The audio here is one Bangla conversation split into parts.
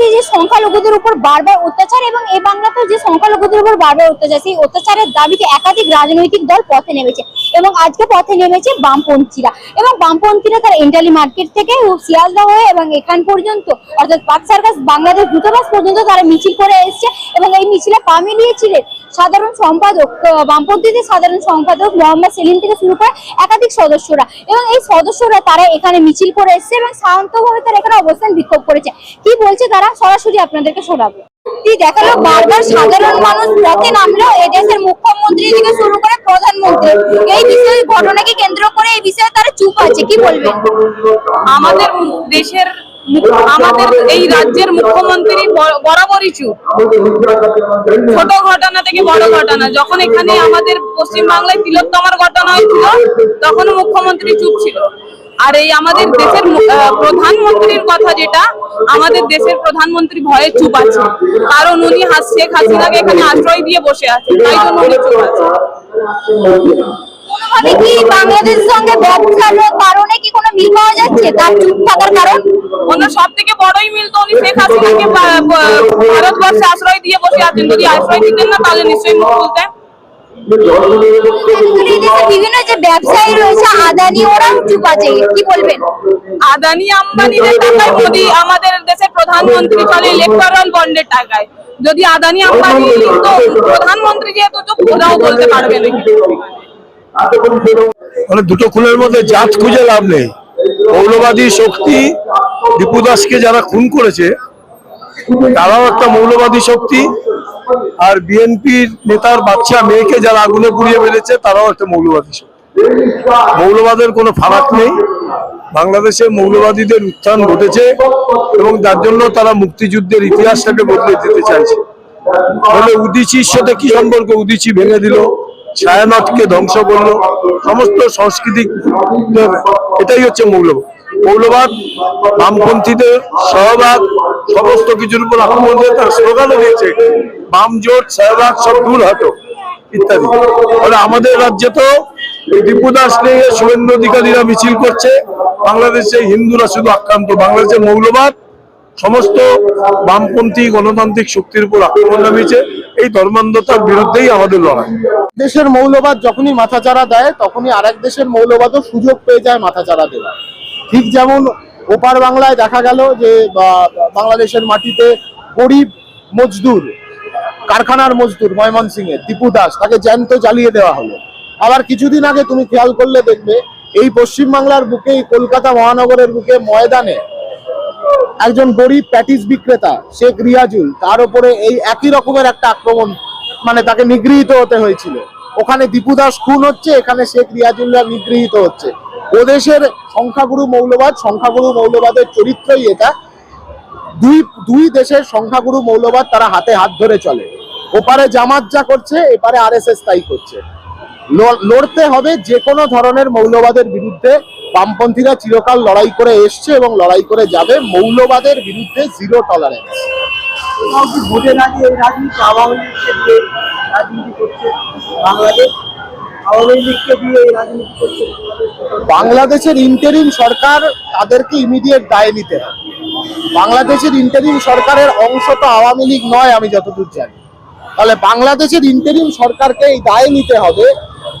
বাংলাদেশে যে সংখ্যালঘুদের উপর বারবার অত্যাচার এবং এই বাংলাতেও যে সংখ্যালঘুদের উপর বারবার অত্যাচার, সেই অত্যাচারের দাবিতে একাধিক রাজনৈতিক দল পথে নেমেছে এবং আজকে পথে নেমেছে বামপন্থীরা। এবং বামপন্থীরা তার এন্টালি মার্কেট থেকে শিয়ালদা হয়ে এবং এখান পর্যন্ত, অর্থাৎ পাক সার্কাস বাংলাদেশ দূতাবাস পর্যন্ত তারা মিছিল করে এসেছে এবং এই মিছিলে পা মিলিয়েছিলেন সাধারণ সম্পাদক বামপন্থীদের সাধারণ সম্পাদক মোহাম্মদ সেলিম থেকে শুরু করে একাধিক সদস্যরা। এবং এই সদস্যরা তারা এখানে মিছিল করে এসেছে এবং শান্তভাবে তারা এখানে অবস্থান বিক্ষোভ করেছে। কি বলছে তারা? সরাসরি আপনাদেরকে শোনাবো। দেখাল? বারবার সাধারণ মানুষ পথে নামলো এদেশের মুখ্যমন্ত্রী থেকে শুরু করে প্রধানমন্ত্রী। এই বিষয়ে ঘটনাকে কেন্দ্র করে এই বিষয়ে তারা চুপ আছে, কি বলবেন? আমাদের দেশের আমাদের এই রাজ্যের মুখ্যমন্ত্রী বরাবরই চুপ ছোট ঘটনা থেকে বড় ঘটনা। যখন এখানে আমাদের পশ্চিম বাংলায় তিলোত্তমার ঘটনা হয়েছিল, তখন মুখ্যমন্ত্রী চুপ ছিল। আর এই আমাদের দেশের প্রধানমন্ত্রীর কথা যেটা, আমাদের দেশের প্রধানমন্ত্রী ভয়ে চুপ আছে কারণ উনি শেখ হাসিনাকে এখানে আশ্রয় দিয়ে বসে আছে তাই জন্য উনি চুপ আছে কোনোভাবে কি বাংলাদেশের সঙ্গে ব্যবসার কারণে কি কোনো মিল পাওয়া যাচ্ছে তার চুপ থাকার কারণ। ওনার সব থেকে বড়ই মিল তো উনি শেখ হাসিনাকে ভারতবর্ষে আশ্রয় দিয়ে বসে আছেন। যদি আশ্রয় দিতেন না তাহলে নিশ্চয়ই মুখ খুলতেন। বিভিন্ন যে ব্যবসায়ী রয়েছে আদানি ওরাও চুপ আছে। কি বলবেন? আদানি আম্বানিদের টাকায় মোদি আমাদের দেশের প্রধানমন্ত্রী চলে ইলেকটরাল বন্ডের টাকায়। যদি আদানি আম্বানি তো প্রধানমন্ত্রী যেহেতু চুপ ওরাও বলতে পারবে না। দুটো খুনের মধ্যে জাত খুঁজে লাভ নেই। মৌলবাদী শক্তি দীপু দাসকে যারা খুন করেছে, তারাও একটা মৌলবাদী শক্তি। আর বিএনপির নেতার বাচ্চা, মেয়েকে যারা আগুনে পুড়িয়ে মেরেছে, তারাও একটা মৌলবাদী শক্তি। মৌলবাদের কোনো ফারাক নেই। বাংলাদেশে মৌলবাদীদের উত্থান ঘটেছে এবং যার জন্য তারা মুক্তিযুদ্ধের ইতিহাসটাকে বদলে দিতে চাইছে। বলে উদিচির সাথে কি সম্পর্ক? উদিচি ভেঙে দিল, ছায়ানটকে ধ্বংস করল। সমস্ত সাংস্কৃতিক এটাই হচ্ছে মৌলবাদ। মৌলবাদ বামপন্থীদের সহবাগ সমস্ত কিছুর উপর আক্রমণ দিয়ে তার স্লোগানও দিয়েছে, বাম জোট সহবাগ সব দূর হটো, ইত্যাদি। ফলে আমাদের রাজ্যে তো এই দীপু দাস নিয়ে শুভেন্দু অধিকারীরা মিছিল করছে, বাংলাদেশে হিন্দুরা শুধু আক্রান্ত, বাংলাদেশে মৌলবাদ, সমস্ত বামপন্থী গণতান্ত্রিক শক্তির উপর আক্রমণ নামিয়েছে। এই ধর্মান্ধতার বিরুদ্ধেই আমাদের লড়াই। দেশের মৌলবাদ যখনই মাথাচাড়া দেয়, তখনই আরেক দেশের মৌলবাদও সুযোগ পেয়ে যায় মাথাচাড়া দেওয়ার। ঠিক যেমন ওপার বাংলায় দেখা গেল যে বাংলাদেশের মাটিতে গরিব মজদুর, কারখানার মজদুর ময়মনসিংহে, দীপু দাস, তাকে জ্যান্ত জ্বালিয়ে দেওয়া হলো। আবার কিছুদিন আগে তুমি খেয়াল করলে দেখবে, এই পশ্চিম বাংলার বুকে, এই কলকাতা মহানগরের বুকে ময়দানে একজন গরিব প্যাটিস বিক্রেতা, শেখ রিয়াজুল, তার উপরে এই একই রকমের একটা আক্রমণ মানে তাকে নিগৃহীত হতে হয়েছিল। ওখানে দীপু দাস খুন হচ্ছে, এখানে শেখ রিয়াজুল্লাহ নিগৃহীত হচ্ছে। ওদেশের সংখ্যাগুরু মৌলবাদ, সংখ্যাগুরু মৌলবাদের চরিত্রই এটা। দুই দুই দেশের সংখ্যাগুরু মৌলবাদ তারা হাতে হাত ধরে চলে। ওপারে জামাত যা করছে, এপারে আর তাই করছে। লড়তে হবে যে কোনো ধরনের মৌলবাদের বিরুদ্ধে। বামপন্থীরা চিরকাল লড়াই করে এসছে এবং লড়াই করে যাবে। মৌলবাদের বিরুদ্ধে জিরো টলারেন্স ভোটের আগে এই রাজনীতি আওয়ামী লীগকে দিয়ে রাজনীতি করছে বাংলাদেশ? আওয়ামী লীগকে দিয়ে এই রাজনীতি করছে বাংলাদেশের ইন্টারিম সরকার তাদেরকে ইমিডিয়েট দায় নিতে হবে। বাংলাদেশের ইন্টারিম সরকারের অংশ তো আওয়ামী লীগ নয় আমি যতদূর জানি। তাহলে বাংলাদেশের ইন্টারিম সরকারকে এই দায় নিতে হবে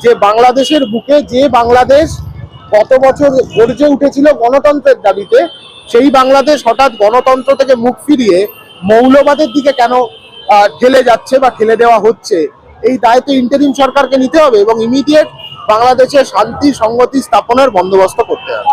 যে বাংলাদেশের বুকে যে বাংলাদেশ গত বছর গর্জে উঠেছিল গণতন্ত্রের দাবিতে, সেই বাংলাদেশ হঠাৎ গণতন্ত্র থেকে মুখ ফিরিয়ে মৌলবাদের দিকে কেন ঠেলে যাচ্ছে বা ঠেলে দেওয়া হচ্ছে, এই দায় তো ইন্টারিম সরকারকে নিতে হবে এবং ইমিডিয়েট বাংলাদেশের শান্তি সংগতি স্থাপনের বন্দোবস্ত করতে হবে।